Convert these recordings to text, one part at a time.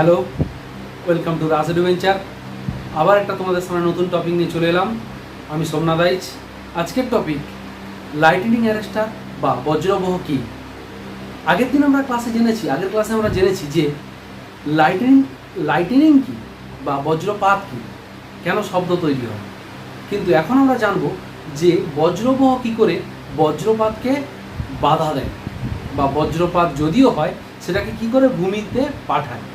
Hello, welcome to Raj adventure. আবার একটা তোমাদের সামনে নতুন টপিক নিয়ে চলে এলাম। আমি সোমনাথ আইচ আজকের টপিক লাইটনিং অ্যারেস্টার বা বজ্রবহ কী? আগের দিন আমরা ক্লাসে জেনেছি, আগের ক্লাসে আমরা জেনেছি যে লাইটনিং লাইটনিং কী বা বজ্রপাত কী? কেন শব্দ তৈরি হয়? কিন্তু এখন আমরা জানব যে বজ্রবহ কী করে বজ্রপাতকে বাধা দেয় বা বজ্রপাত যদিও হয়, সেটাকে কি করে ভূমিতে পাঠায়।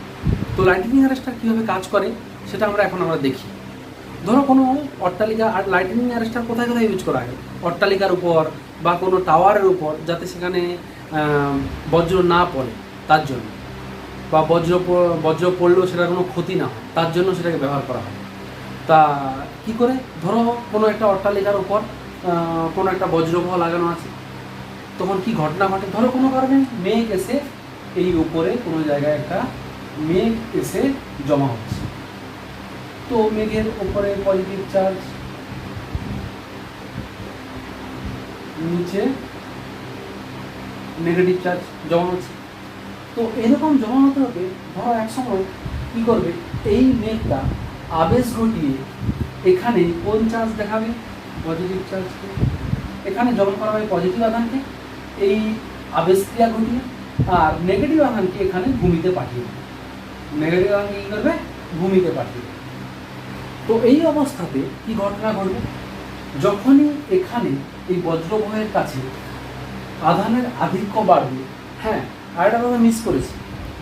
তো লাইটনিং অ্যারেস্টার কীভাবে কাজ করে, সেটা আমরা এখন আমরা দেখি। ধরো কোনো অট্টালিকা, আর লাইটনিং অ্যারেস্টার কোথায় কোথায় ইউজ করা হয়? অট্টালিকার উপর বা কোনো টাওয়ারের উপর, যাতে সেখানে বজ্র না পড়ে, তার জন্য। বা বজ্র বজ্র পড়লেও সেটার কোনো ক্ষতি না হয়, তার জন্য সেটাকে ব্যবহার করা হয়। তা কি করে? ধরো কোনো একটা অট্টালিকার উপর কোনো একটা বজ্রবহ লাগানো আছে। তখন কি ঘটনা ঘটে? ধরো কোনো কারণে মেঘ এসে এই উপরে কোনো জায়গায় একটা মেঘ এসে জমা হচ্ছে। তো মেঘের উপরে পজিটিভ চার্জ নিচে নেগেটিভ চার্জ জমা হচ্ছে। তো এরকম জমা হতে হবে ধরো এক সময় কি করবে? এই মেঘটা আবেশ ঘটিয়ে এখানে কোন চার্জ দেখাবে? পজিটিভ চার্জকে এখানে জমা করা হয় পজিটিভ আধানকে। এই আবেশ ক্রিয়া ঘটিয়ে আর নেগেটিভ আধানকে এখানে ভূমিতে পাঠিয়ে দেবে। আধানকে কী করবে ভূমিতে পাঠিয়ে তো এই অবস্থাতে কি ঘটনা ঘটবে? যখনই এখানে এই বজ্রবহের কাছে আধানের আধিক্য বাড়বে হ্যাঁ আর একটা কথা মিস করেছি,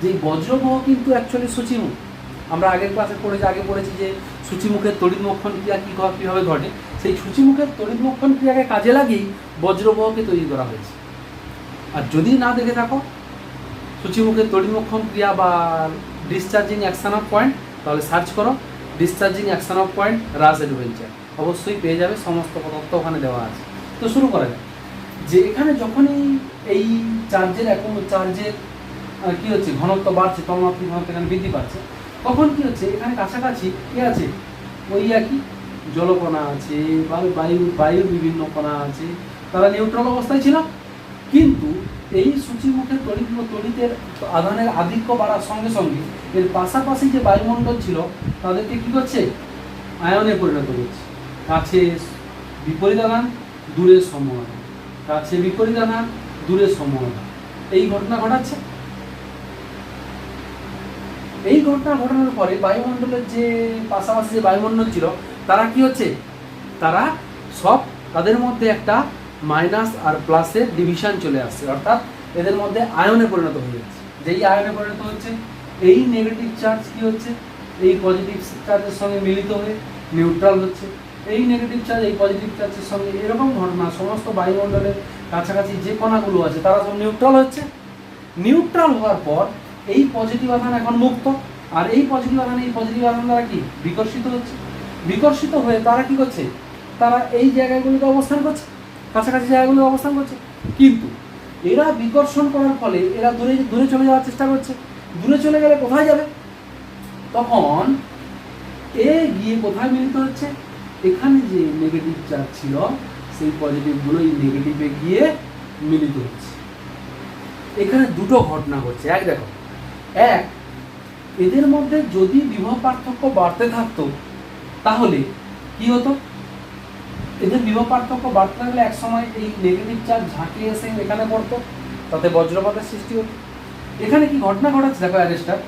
যে এই বজ্রবহ কিন্তু অ্যাকচুয়ালি সূচিমুখ। আমরা আগের ক্লাসে পড়েছি, আগে পড়েছি যে সূচিমুখের তড়িৎমক্ষণ ক্রিয়া কী কীভাবে ঘটে? সেই সূচিমুখের তড়িৎমক্ষণ ক্রিয়াকে কাজে লাগিয়েই বজ্রবহকে তৈরি করা হয়েছে। আর যদি না দেখে থাকো, সূচিমুখের তড়িৎমক্ষণ ক্রিয়া বা ডিসচার্জিং অ্যাকশন অফ পয়েন্ট তাহলে সার্চ করো discharging action of point Raj adventure অবশ্যই পেয়ে যাবে, সমস্ত তথ্য ওখানে দেওয়া আছে। তো শুরু করা যাক। যে এখানে যখনই এই চার্জের এখন চার্জের কি হচ্ছে, ঘনত্ব বাড়ছে তন্মাত্রিক ঘনত্ব এখানে বৃদ্ধি পাচ্ছে, তখন কি হচ্ছে, এখানে কাছাকাছি কি আছে? ওই একই জলকণা আছে, বা বায়ু, বায়ুর বিভিন্ন কণা আছে। তারা নিউট্রাল অবস্থায় ছিল। এই সূচিমুখের তড়িৎ তড়িতের আধানের আধিক্য বাড়ার সঙ্গে সঙ্গে এর পাশাপাশি যে বায়ুমণ্ডল ছিল, তাদেরকে কি করছে? আয়নে পরিণত করছে কাছে বিপরীত আধান, দূরে সমআধান কাছে বিপরীত আধান, দূরে সমআধান এই ঘটনা ঘটাচ্ছে। এই ঘটনা ঘটানোর পরে বায়ুমণ্ডলের যে পাশাপাশি যে বায়ুমণ্ডল ছিল, তারা কি হচ্ছে? তারা সব তাদের মধ্যে একটা মাইনাস আর প্লাসের ডিভিশন চলে আসছে। অর্থাৎ এদের মধ্যে আয়নে পরিণত হয়ে যাচ্ছে। যেই আয়নে পরিণত হচ্ছে, এই নেগেটিভ চার্জ কি হচ্ছে? এই পজিটিভ চার্জের সঙ্গে মিলিত হয়ে নিউট্রাল হচ্ছে। এই নেগেটিভ চার্জ এই পজিটিভ চার্জের সঙ্গে এরকম ঘটনা, সমস্ত বায়ুমণ্ডলের কাছাকাছি যে কণাগুলো আছে, তারা সব নিউট্রাল হচ্ছে। নিউট্রাল হওয়ার পর এই পজিটিভ আধান এখন মুক্ত। আর এই পজিটিভ আধান, এই পজিটিভ আধান দ্বারা কি? বিকর্ষিত হচ্ছে। বিকর্ষিত হয়ে তারা কি করছে? তারা এই জায়গাগুলোতে অবস্থান করছে। কাছাকাছি জায়গাগুলো অবস্থান করছে। কিন্তু এরা বিকর্ষণ করার ফলে এরা দূরে দূরে চলে যাওয়ার চেষ্টা করছে। দূরে চলে গেলে কোথায় যাবে? তখন এ গিয়ে কোথায় মিলিত হচ্ছে? এখানে যে নেগেটিভ চার্জ ছিল, সেই পজিটিভগুলো এই নেগেটিভে গিয়ে মিলিত হচ্ছে। এখানে দুটো ঘটনা ঘটছে। এক দেখো, এক, এদের মধ্যে যদি বিভব পার্থক্য বাড়তে থাকতো, তাহলে কি হতো? এদের বিভব পার্থক্য বাড়তে থাকলে এক সময় এই নেগেটিভ চার্জ ঝাঁকিয়ে এসে এখানে পড়তো, তাতে বজ্রপাতের সৃষ্টি হতো। এখানে কি ঘটনা ঘটাচ্ছে দেখো অ্যারেস্টার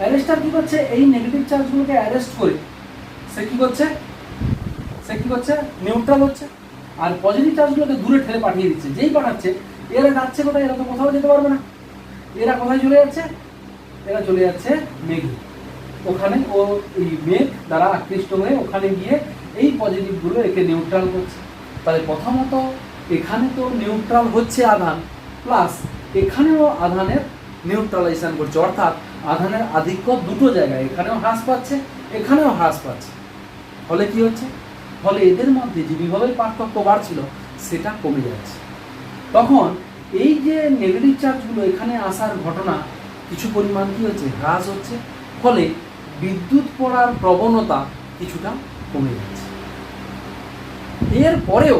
অ্যারেস্টার কি করছে? এই নেগেটিভ চার্জগুলোকে অ্যারেস্ট করে, সে কি করছে? সে কি করছে? নিউট্রাল হচ্ছে। আর পজিটিভ চার্জগুলোকে দূরে ঠেলে পাঠিয়ে দিচ্ছে। যেই পাঠাচ্ছে, এরা যাচ্ছে কোথায়? এরা তো কোথাও যেতে পারবে না। এরা কোথায় চলে যাচ্ছে? এরা চলে যাচ্ছে মেঘে। ওখানে ও এই মেঘ দ্বারা আকৃষ্ট হয়ে ওখানে গিয়ে এই পজিটিভগুলো একে নিউট্রাল করছে। তাহলে প্রথমত এখানে তো নিউট্রাল হচ্ছে আধান প্লাস এখানেও আধানের নিউট্রালাইজেশন করছে। অর্থাৎ আধানের আধিক্য দুটো জায়গায়, এখানেও হ্রাস পাচ্ছে, এখানেও হ্রাস পাচ্ছে। ফলে কি হচ্ছে? ফলে এদের মধ্যে যে বিভবের পার্থক্য বাড়ছিল, সেটা কমে যাচ্ছে। তখন এই যে নেগেটিভ চার্জগুলো এখানে আসার ঘটনা, কিছু পরিমাণ কি হচ্ছে? হ্রাস হচ্ছে। ফলে বিদ্যুৎ পড়ার প্রবণতা কিছুটা কমে যাচ্ছে। এর পরেও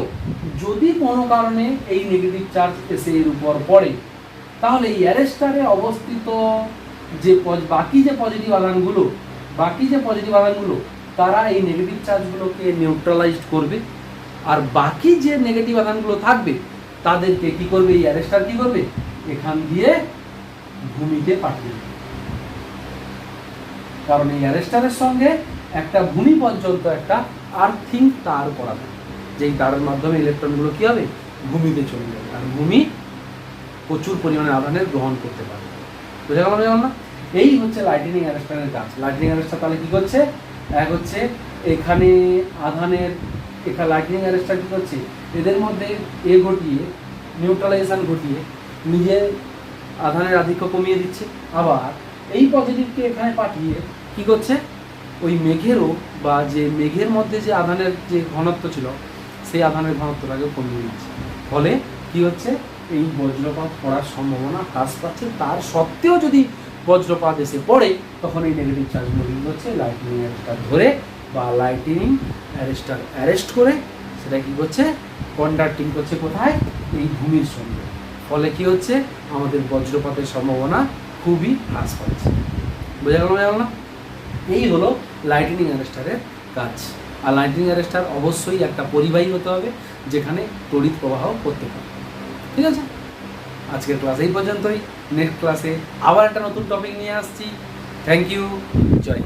যদি কোনো কারণে এই নেগেটিভ চার্জ এসে এর উপর পড়ে, তাহলে এই অ্যারেস্টারে অবস্থিত যে বাকি যে পজিটিভ আধানগুলো, বাকি যে পজিটিভ আধানগুলো, তারা এই নেগেটিভ চার্জগুলোকে নিউট্রালাইজড করবে। আর বাকি যে নেগেটিভ আধানগুলো থাকবে, তাদেরকে কি করবে? এই অ্যারেস্টার কি করবে? এখান দিয়ে ভূমিতে পাঠিয়ে দেবে। কারণ এই অ্যারেস্টারের সঙ্গে একটা ভূমি পর্যন্ত একটা আর্থিং তার করা থাকে যেই তারের মাধ্যমে ইলেকট্রনগুলো কী হবে? ভূমিতে চলে যাবে। আর ভূমি প্রচুর পরিমাণে আধানের গ্রহণ করতে পারে। বুঝা গেল বুঝা না? এই হচ্ছে লাইটিনিং অ্যারেস্টারের কাজ। লাইটিনিং অ্যারেস্টার তাহলে কী করছে? এক হচ্ছে এখানে আধানের, এখানে লাইটিনিং অ্যারেস্টার কী করছে? এদের মধ্যে এ ঘটিয়ে নিউট্রালাইজেশন ঘটিয়ে নিজে আধানের আধিক্য কমিয়ে দিচ্ছে। আবার এই পজিটিভকে এখানে পাঠিয়ে কী করছে? ওই মেঘেরও বা যে মেঘের মধ্যে যে আধানের যে ঘনত্ব ছিল, সেই আধানের ঘনত্বটাকে কমিয়ে দিচ্ছে ফলে কি হচ্ছে? এই বজ্রপাত পড়ার সম্ভাবনা হ্রাস পাচ্ছে। তার সত্ত্বেও যদি বজ্রপাত এসে পড়ে, তখন এই নেগেটিভ চার্জগুলো কিন্তু হচ্ছে। লাইটনিং অ্যারেস্টার ধরে বা লাইটনিং অ্যারেস্টার অ্যারেস্ট করে সেটা কি করছে? কন্ডাক্টিং করছে কোথায়? এই ভূমির সঙ্গে। ফলে কি হচ্ছে? আমাদের বজ্রপাতের সম্ভাবনা খুবই হ্রাস পাচ্ছে। বোঝা গেল বোঝা গেল না? এই হলো লাইটনিং অ্যারেস্টারের কাজ। আর লাইটনিং অ্যারেস্টার অবশ্যই একটা পরিবাহী হতে হবে, যেখানে তড়িৎ প্রবাহ করতে পারে। ঠিক আছে? আজকের ক্লাস এই পর্যন্তই। নেক্সট ক্লাসে আবার একটা নতুন টপিক নিয়ে আসছি। Thank you Joy